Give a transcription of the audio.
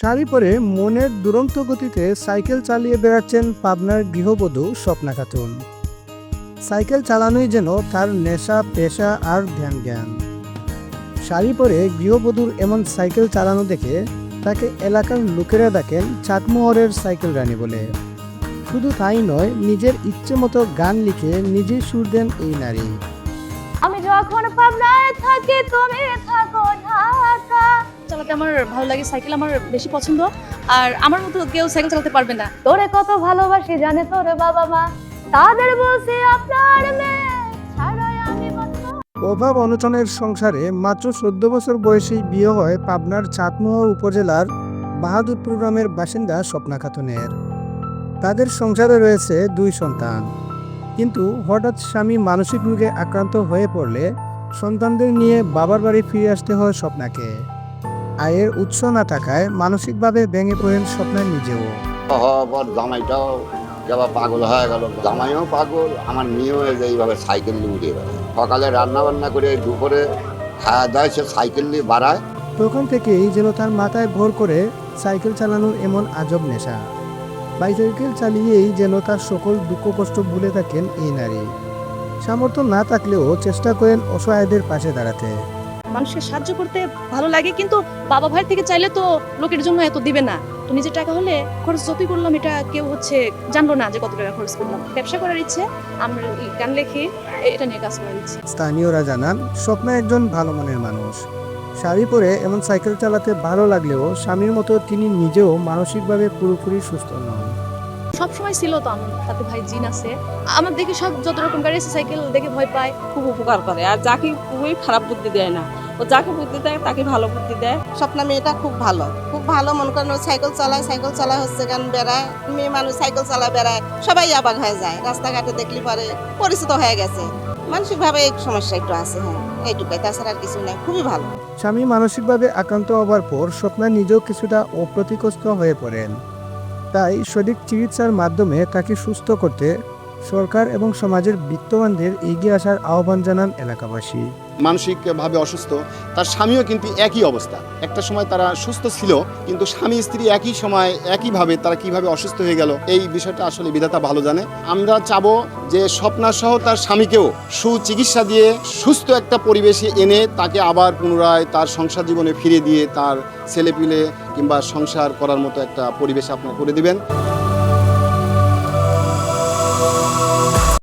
শাড়ি পরে মনের দুরন্ত গতিতে সাইকেল চালিয়ে বেড়াচ্ছেন পাবনার গৃহবধূ স্বপ্না খাতুন। সাইকেল চালানোই যেন তার নেশা, পেশা আর ধ্যান জ্ঞান শাড়ি পরে গৃহবধূর এমন সাইকেল চালানো দেখে তাকে এলাকার লোকেরা ডাকেন চাকমোহরের সাইকেল রানী বলে। শুধু তাই নয়, নিজের ইচ্ছে মতো গান লিখে নিজেই সুর দেন এই নারী। আমি যখন পাবনায় থাকি, তুমি থাকো চালাতে আমার ভালো লাগে সাইকেল আমার বেশি পছন্দ। আর আমার মতো কেউ সাইকেল চালাতে পারবে না। তোরে কত ভালোবাসি জানে তোরে বাবা মা। তাদের বলছি আপনার মেয়ে অভাব অনটনের সংসারে মাত্র চোদ্দ বছর বয়সেই বিয়ে হয় পাবনার চাটমোহর উপজেলার বাহাদুরপুর গ্রামের বাসিন্দা স্বপ্না খাতুনের। তাদের সংসারে রয়েছে দুই সন্তান। কিন্তু হঠাৎ স্বামী মানসিক রোগে আক্রান্ত হয়ে পড়লে সন্তানদের নিয়ে বাবার বাড়ি ফিরে আসতে হয় স্বপ্নাকে। আয়ের উৎস না থাকায় মানসিকভাবে ভেঙে পড়েন স্বপ্না নিজেও। পর জামাইটাও এবার পাগল হয়ে গেল। জামাইও পাগল আমার মেয়েও এইভাবে সাইকেল নিয়ে উঠে বেড়ায় সকালে রান্না বান্না করে দুপুরে খাওয়া দাওয়া সে সাইকেল নিয়ে বাড়ায়। তখন থেকেই যেন তার মাথায় ভর করে সাইকেল চালানোর এমন আজব নেশা। বাইসাইকেল চালিয়েই যেন তার সকল দুঃখ কষ্ট ভুলে থাকেন এই নারী। সামর্থ্য না থাকলেও চেষ্টা করেন অসহায়দের পাশে দাঁড়াতে। মানুষকে সাহায্য করতে ভালো লাগে কিন্তু বাবা ভাই থেকে চাইলে তো লোকের জন্য এত দিবে না। তো নিজের টাকা হলে খরচ যতই করলাম এটা কেউ হচ্ছে জানলো না যে কত টাকা খরচ করলাম। ব্যবসা করার ইচ্ছে আমরা গান লেখি এটা নিয়ে কাজ করার ইচ্ছে। স্থানীয়রা জানান স্বপ্ন একজন ভালো মনের মানুষ। শাড়ি পরে এমন সাইকেল চালাতে ভালো লাগলেও স্বামীর মতো তিনি নিজেও মানসিকভাবে পুরোপুরি সুস্থ নন। সব সময় ছিল তো আমার তাতে ভাই জিন আছে। আমার দেখে সব যত রকম গাড়ি সাইকেল দেখে ভয় পায় খুব উপকার করে। আর যাকে খুবই খারাপ বুদ্ধি দেয় না। ও যাকে বুদ্ধি দেয় তাকে ভালো বুদ্ধি দেয়। স্বপ্না মেয়েটা খুব ভালো। খুব ভালো মনে করেন ও সাইকেল চালায় সাইকেল চালায় হচ্ছে গান বেড়ায়। মেয়ে মানুষ সাইকেল চালায় বেড়ায়। সবাই আবাক হয়ে যায়। রাস্তাঘাটে দেখলে পরে পরিচিত হয়ে গেছে। মানসিকভাবে এই সমস্যা একটু আছে হ্যাঁ এইটুকাই। তাছাড়া আর কিছু নাই। খুবই ভালো। স্বামী মানসিকভাবে আক্রান্ত হওয়ার পর স্বপ্না নিজেও কিছুটা অপ্রতিকষ্ট হয়ে পড়েন। তাই সঠিক চিকিৎসার মাধ্যমে তাকে সুস্থ করতে সরকার এবং সমাজের বিত্তবানদের এগিয়ে আসার আহ্বান জানান এলাকাবাসী। মানসিকভাবে অসুস্থ, তার স্বামীও কিন্তু একই অবস্থা। একটা সময় তারা সুস্থ ছিল, কিন্তু স্বামী, স্ত্রী একই সময়, একইভাবে তারা কীভাবে অসুস্থ হয়ে গেল, এই বিষয়টা আসলে বিধাতা ভালো জানে। আমরা চাবো যে স্বপ্না সহ তার স্বামীকেও সুচিকিৎসা দিয়ে সুস্থ একটা পরিবেশে এনে তাকে আবার পুনরায় তার সংসার জীবনে ফিরে দিয়ে তার ছেলেপিলে কিংবা সংসার করার মতো একটা পরিবেশ আপনার করে দিবেন।